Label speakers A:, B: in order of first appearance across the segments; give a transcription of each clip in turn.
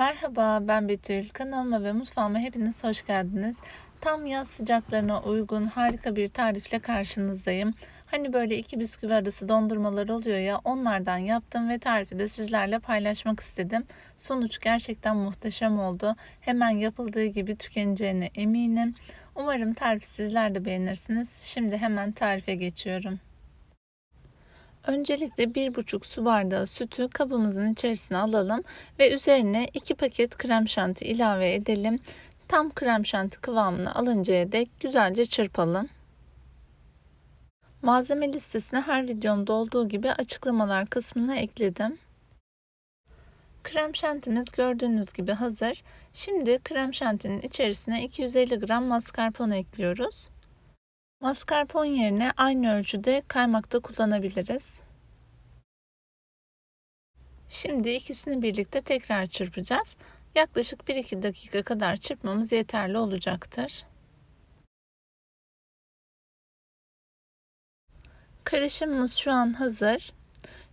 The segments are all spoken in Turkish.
A: Merhaba, ben Betül. Kanalıma ve mutfağıma hepiniz hoş geldiniz. Tam yaz sıcaklarına uygun harika bir tarifle karşınızdayım. Hani böyle iki bisküvi arası dondurmalar oluyor ya onlardan yaptım ve tarifi de sizlerle paylaşmak istedim. Sonuç gerçekten muhteşem oldu. Hemen yapıldığı gibi tükeneceğine eminim. Umarım tarifi sizler de beğenirsiniz. Şimdi hemen tarife geçiyorum. Öncelikle 1,5 su bardağı sütü kabımızın içerisine alalım ve üzerine 2 paket krem şanti ilave edelim. Tam krem şanti kıvamını alıncaya dek güzelce çırpalım. Malzeme listesine her videomda olduğu gibi açıklamalar kısmına ekledim. Krem şantimiz gördüğünüz gibi hazır. Şimdi krem şantinin içerisine 250 gram mascarpone ekliyoruz. Mascarpone yerine aynı ölçüde kaymak da kullanabiliriz. Şimdi ikisini birlikte tekrar çırpacağız. Yaklaşık 1-2 dakika kadar çırpmamız yeterli olacaktır. Karışımımız şu an hazır.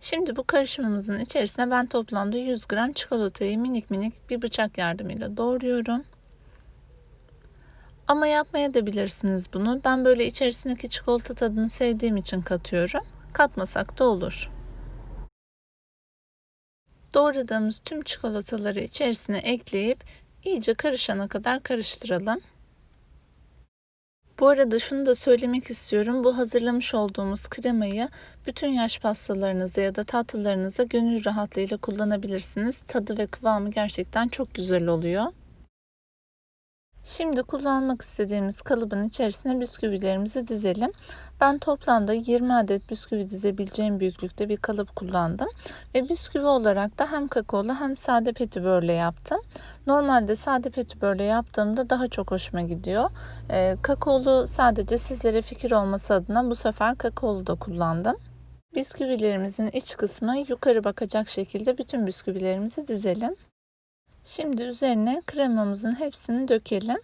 A: Şimdi bu karışımımızın içerisine ben toplamda 100 gram çikolatayı minik minik bir bıçak yardımıyla doğruyorum. Ama yapmaya da bilirsiniz bunu. Ben böyle içerisindeki çikolata tadını sevdiğim için katıyorum. Katmasak da olur. Doğradığımız tüm çikolataları içerisine ekleyip iyice karışana kadar karıştıralım. Bu arada şunu da söylemek istiyorum. Bu hazırlamış olduğumuz kremayı bütün yaş pastalarınıza ya da tatlılarınıza gönül rahatlığıyla kullanabilirsiniz. Tadı ve kıvamı gerçekten çok güzel oluyor. Şimdi kullanmak istediğimiz kalıbın içerisine bisküvilerimizi dizelim. Ben toplamda 20 adet bisküvi dizebileceğim büyüklükte bir kalıp kullandım. Ve bisküvi olarak da hem kakaolu hem sade petibörle yaptım. Normalde sade petibörle yaptığımda daha çok hoşuma gidiyor. Ee, kakaolu sadece sizlere fikir olması adına bu sefer kakaolu da kullandım. Bisküvilerimizin iç kısmı yukarı bakacak şekilde bütün bisküvilerimizi dizelim. Şimdi üzerine kremamızın hepsini dökelim.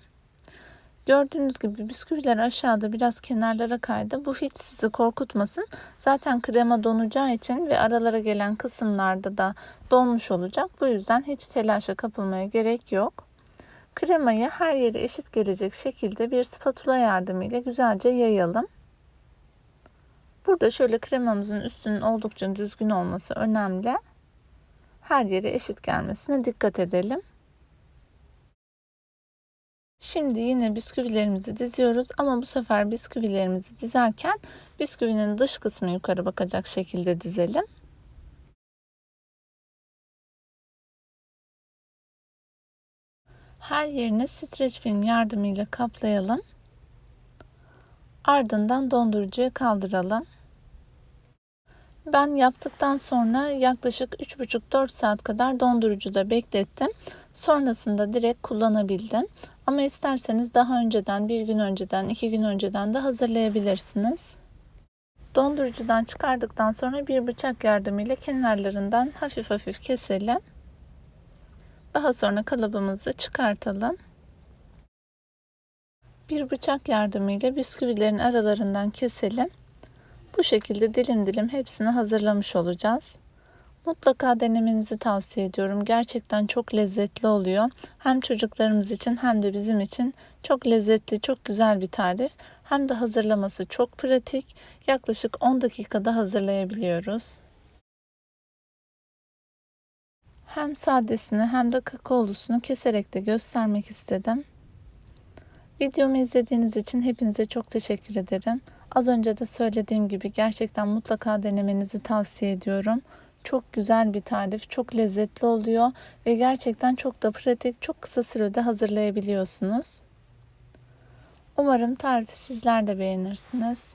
A: Gördüğünüz gibi bisküviler aşağıda biraz kenarlara kaydı. Bu hiç sizi korkutmasın. Zaten krema donacağı için ve aralara gelen kısımlarda da donmuş olacak. Bu yüzden hiç telaşa kapılmaya gerek yok. Kremayı her yere eşit gelecek şekilde bir spatula yardımıyla güzelce yayalım. Burada şöyle kremamızın üstünün oldukça düzgün olması önemli her yere eşit gelmesine dikkat edelim. Şimdi yine bisküvilerimizi diziyoruz ama bu sefer bisküvilerimizi dizerken bisküvinin dış kısmı yukarı bakacak şekilde dizelim. Her yerine streç film yardımıyla kaplayalım. Ardından dondurucuya kaldıralım. Ben yaptıktan sonra yaklaşık 3,5-4 saat kadar dondurucuda beklettim. Sonrasında direkt kullanabildim. Ama isterseniz daha önceden, bir gün önceden, iki gün önceden de hazırlayabilirsiniz. Dondurucudan çıkardıktan sonra bir bıçak yardımıyla kenarlarından hafif hafif keselim. Daha sonra kalıbımızı çıkartalım. Bir bıçak yardımıyla bisküvilerin aralarından keselim. Bu şekilde dilim dilim hepsini hazırlamış olacağız. Mutlaka denemenizi tavsiye ediyorum. Gerçekten çok lezzetli oluyor. Hem çocuklarımız için hem de bizim için çok lezzetli, çok güzel bir tarif. Hem de hazırlaması çok pratik. Yaklaşık 10 dakikada hazırlayabiliyoruz. Hem sadesini hem de kakaolusunu keserek de göstermek istedim. Videomu izlediğiniz için hepinize çok teşekkür ederim. Az önce de söylediğim gibi gerçekten mutlaka denemenizi tavsiye ediyorum. Çok güzel bir tarif, çok lezzetli oluyor ve gerçekten çok da pratik, çok kısa sürede hazırlayabiliyorsunuz. Umarım tarifi sizler de beğenirsiniz.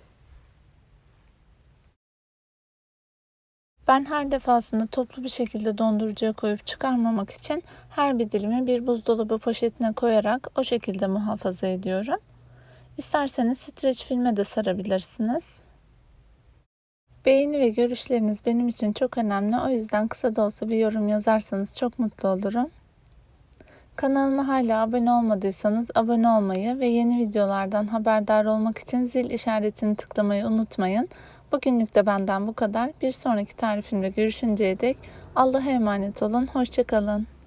A: Ben her defasında toplu bir şekilde dondurucuya koyup çıkarmamak için her bir dilimi bir buzdolabı poşetine koyarak o şekilde muhafaza ediyorum. İsterseniz streç filme de sarabilirsiniz. Beğeni ve görüşleriniz benim için çok önemli. O yüzden kısa da olsa bir yorum yazarsanız çok mutlu olurum. Kanalıma hala abone olmadıysanız abone olmayı ve yeni videolardan haberdar olmak için zil işaretini tıklamayı unutmayın. Bugünlük de benden bu kadar. Bir sonraki tarifimde görüşünceye dek Allah'a emanet olun. Hoşçakalın.